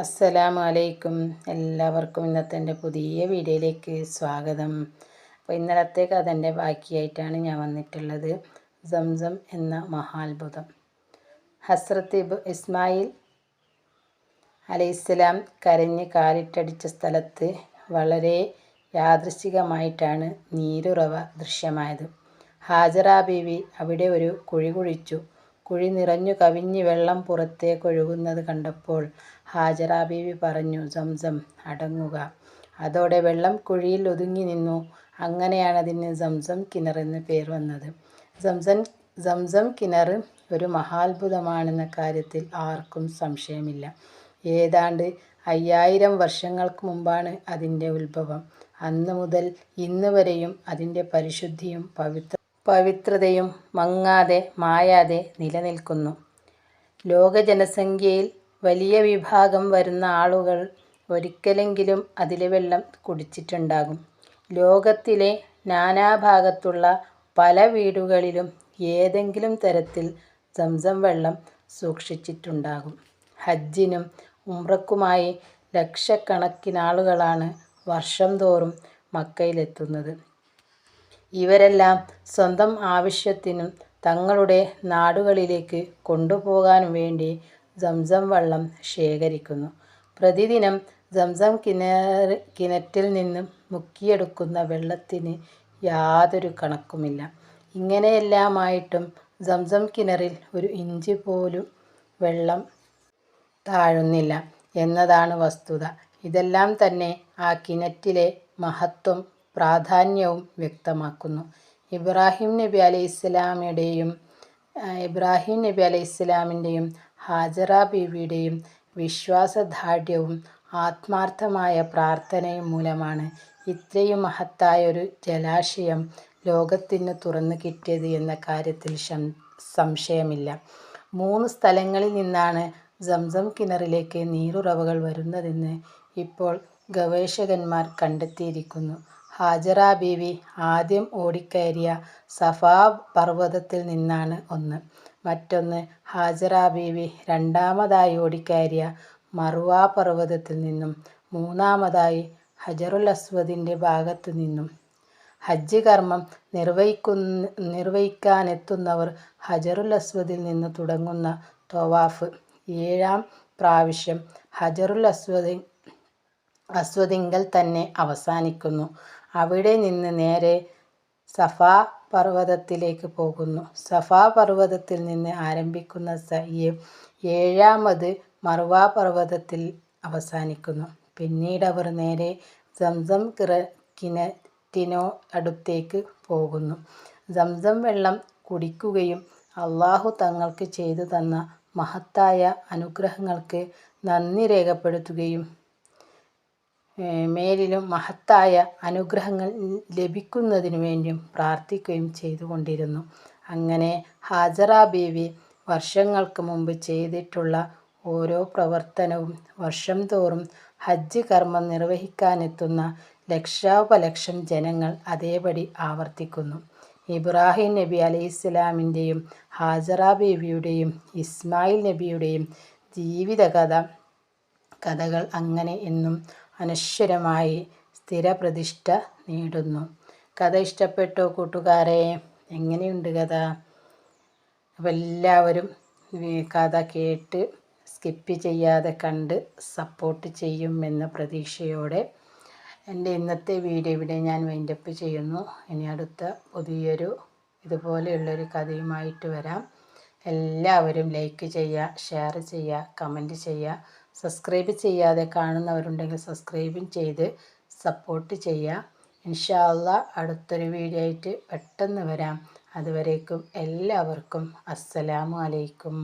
അസ്സലാമു അലൈക്കും എല്ലാവർക്കും ഇന്നത്തെ എന്റെ പുതിയ വീഡിയോയിലേക്ക് സ്വാഗതം. അപ്പോൾ ഇന്നലത്തെ കഥന്റെ ബാക്കിയായിട്ടാണ് ഞാൻ വന്നിട്ടുള്ളത്. സംസം എന്ന മഹാത്ഭുതം. ഹസ്രത്ത് ഇസ്മായിൽ അലൈഹിസ്സലാം കരഞ്ഞ് കാലിട്ടടിച്ച സ്ഥലത്ത് വളരെ യാദൃശികമായിട്ടാണ് നീരുറവ ദൃശ്യമായത്. ഹാജറ ബീവി അവിടെ ഒരു കുഴി കുഴിച്ചു. കുഴി നിറഞ്ഞു കവിഞ്ഞ് വെള്ളം പുറത്തേക്കൊഴുകുന്നത് കണ്ടപ്പോൾ ഹാജറ ബീവി പറഞ്ഞു സംസം അടങ്ങുക. അതോടെ വെള്ളം കുഴിയിൽ ഒതുങ്ങി നിന്നു. അങ്ങനെയാണ് അതിന് സംസം കിണർ എന്ന് പേർ വന്നത്. സംസം സംസം കിണർ ഒരു മഹാത്ഭുതമാണെന്ന കാര്യത്തിൽ ആർക്കും സംശയമില്ല. ഏതാണ്ട് അയ്യായിരം വർഷങ്ങൾക്ക് മുമ്പാണ് അതിന്റെ ഉത്ഭവം. അന്ന് മുതൽ ഇന്ന് വരെയും അതിന്റെ പരിശുദ്ധിയും പവിത്ര പവിത്രതയും മങ്ങാതെ മായാതെ നിലനിൽക്കുന്നു. ലോക ജനസംഖ്യയിൽ വലിയ വിഭാഗം വരുന്ന ആളുകൾ ഒരിക്കലെങ്കിലും അതിലെ വെള്ളം കുടിച്ചിട്ടുണ്ടാകും. ലോകത്തിലെ നാനാഭാഗത്തുള്ള പല വീടുകളിലും ഏതെങ്കിലും തരത്തിൽ സംസം വെള്ളം സൂക്ഷിച്ചിട്ടുണ്ടാകും. ഹജ്ജിനും ഉംറക്കുമായി ലക്ഷക്കണക്കിനാളുകളാണ് വർഷം തോറും മക്കയിലെത്തുന്നത്. ഇവരെല്ലാം സ്വന്തം ആവശ്യത്തിനും തങ്ങളുടെ നാടുകളിലേക്ക് കൊണ്ടുപോകാനും വേണ്ടി സംസം വെള്ളം ശേഖരിക്കുന്നു. പ്രതിദിനം സംസം കിണർ കിണറ്റിൽ നിന്നും മുക്കിയെടുക്കുന്ന വെള്ളത്തിന് യാതൊരു കണക്കുമില്ല. ഇങ്ങനെയെല്ലാമായിട്ടും സംസം കിണറിൽ ഒരു ഇഞ്ച് പോലും വെള്ളം താഴുന്നില്ല എന്നതാണ് വസ്തുത. ഇതെല്ലാം തന്നെ ആ കിണറ്റിലെ മഹത്വം പ്രാധാന്യവും വ്യക്തമാക്കുന്നു. ഇബ്രാഹിം നബി അലൈഹി ഇസ്ലാമിയുടെയും ഇബ്രാഹിം നബി അലൈഹി ഇസ്ലാമിന്റെയും ഹാജറ ബീവിയുടെയും വിശ്വാസദാർഢ്യവും ആത്മാർത്ഥമായ പ്രാർത്ഥനയും മൂലമാണ് ഇത്രയും മഹത്തായ ഒരു ജലാശയം ലോകത്തിന് തുറന്നു കിട്ടിയത് എന്ന കാര്യത്തിൽ സംശയമില്ല. മൂന്ന് സ്ഥലങ്ങളിൽ നിന്നാണ് സംസം കിണറിലേക്ക് നീരുറവകൾ വരുന്നതെന്ന് ഇപ്പോൾ ഗവേഷകന്മാർ കണ്ടെത്തിയിരിക്കുന്നു. ഹാജറ ബീവി ആദ്യം ഓടിക്കയറിയ സഫാ പർവതത്തിൽ നിന്നാണ് ഒന്ന്. മറ്റൊന്ന് ഹാജറ ബീവി രണ്ടാമതായി ഓടിക്കയറിയ മറുവാ പർവതത്തിൽ നിന്നും മൂന്നാമതായി ഹജറുൽ അസ്വദിന്റെ ഭാഗത്തു നിന്നും. ഹജ്ജ് കർമ്മം നിർവഹിക്കുന്ന നിർവഹിക്കാനെത്തുന്നവർ ഹജറുൽ അസ്വദിൽ നിന്ന് തുടങ്ങുന്ന തൊവാഫ്. ഏഴാം പ്രാവശ്യം ഹജറുൽ അസ്വദി അസ്വദിങ്കൽ തന്നെ അവസാനിക്കുന്നു. അവിടെ നിന്ന് നേരെ സഫാ പർവതത്തിലേക്ക് പോകുന്നു. സഫാ പർവതത്തിൽ നിന്ന് ആരംഭിക്കുന്ന സയ്യ് ഏഴാമത് മറുവ പർവതത്തിൽ അവസാനിക്കുന്നു. പിന്നീട് അവർ നേരെ സംസം കിറ കിണറ്റിനോ അടുത്തേക്ക് പോകുന്നു. സംസം വെള്ളം കുടിക്കുകയും അള്ളാഹു തങ്ങൾക്ക് ചെയ്തു തന്ന മഹത്തായ അനുഗ്രഹങ്ങൾക്ക് നന്ദി രേഖപ്പെടുത്തുകയും മേലിലും മഹത്തായ അനുഗ്രഹങ്ങൾ ലഭിക്കുന്നതിനു വേണ്ടിയും പ്രാർത്ഥിക്കുകയും ചെയ്തുകൊണ്ടിരുന്നു. അങ്ങനെ ഹാജറ ബീവി വർഷങ്ങൾക്ക് മുമ്പ് ചെയ്തിട്ടുള്ള ഓരോ പ്രവർത്തനവും വർഷം തോറും ഹജ്ജ് കർമ്മം നിർവഹിക്കാനെത്തുന്ന ലക്ഷോപലക്ഷം ജനങ്ങൾ അതേപടി ആവർത്തിക്കുന്നു. ഇബ്രാഹിം നബി അലൈഹിസ്സലാമിന്റെയും ഹാജറ ബീവിയുടെയും ഇസ്മായിൽ നബിയുടെയും ജീവിതകഥ കഥകൾ അങ്ങനെ എന്നും അനശ്വരമായി സ്ഥിരപ്രതിഷ്ഠ നേടുന്നു. കഥ ഇഷ്ടപ്പെട്ടോ കൂട്ടുകാരെ? എങ്ങനെയുണ്ട് കഥ? അപ്പം എല്ലാവരും കഥ കേട്ട് സ്കിപ്പ് ചെയ്യാതെ കണ്ട് സപ്പോർട്ട് ചെയ്യും എന്ന പ്രതീക്ഷയോടെ എന്റെ ഇന്നത്തെ വീഡിയോ ഇവിടെ ഞാൻ വൈൻഡപ്പ് ചെയ്യുന്നു. ഇനി അടുത്ത പുതിയൊരു ഇതുപോലെയുള്ളൊരു കഥയുമായിട്ട് വരാം. എല്ലാവരും ലൈക്ക് ചെയ്യുക ഷെയർ ചെയ്യുക കമന്റ് ചെയ്യുക. സബ്സ്ക്രൈബ് ചെയ്യാതെ കാണുന്നവരുണ്ടെങ്കിൽ സബ്സ്ക്രൈബും ചെയ്ത് സപ്പോർട്ട് ചെയ്യുക ഇൻഷാല്ല അടുത്തൊരു വീഡിയോ ആയിട്ട് പെട്ടെന്ന് വരാം. അതുവരേക്കും എല്ലാവർക്കും അസ്സലാമു അലൈക്കും.